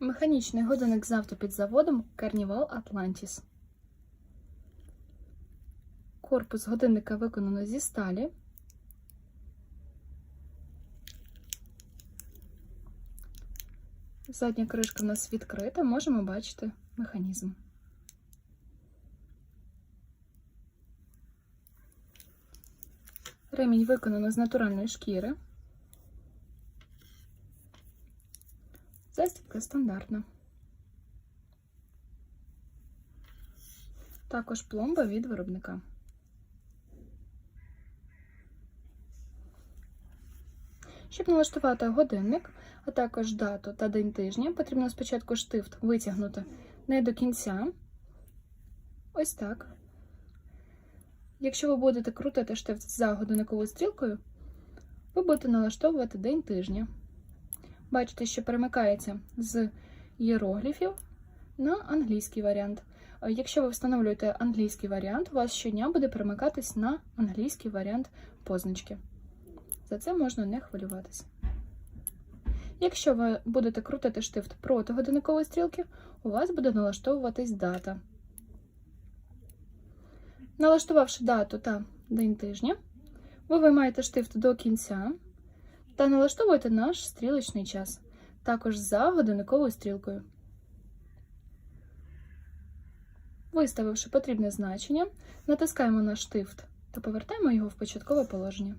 Механічний годинник з автопідзаводом Carnival Atlantis. Корпус годинника виконано зі сталі. Задня кришка в нас відкрита, можемо бачити механізм. Ремінь виконано з натуральної шкіри. Застібка стандартна. Також пломба від виробника. Щоб налаштувати годинник, а також дату та день тижня, потрібно спочатку штифт витягнути не до кінця. Ось так. Якщо ви будете крутити штифт за годинниковою стрілкою, ви будете налаштовувати день тижня. Бачите, що перемикається з іерогліфів на англійський варіант. Е, Якщо ви встановлюєте англійський варіант, у вас щодня буде перемикатись на англійський варіант позначки. За це можна не хвилюватися. Якщо ви будете крутити штифт проти годинникової стрілки, у вас буде налаштовуватись дата. Налаштувавши дату та день тижня, ви виймаєте штифт до кінця та налаштовуйте наш стрілочний час, також за годинниковою стрілкою. Виставивши потрібне значення, натискаємо на штифт та повертаємо його в початкове положення.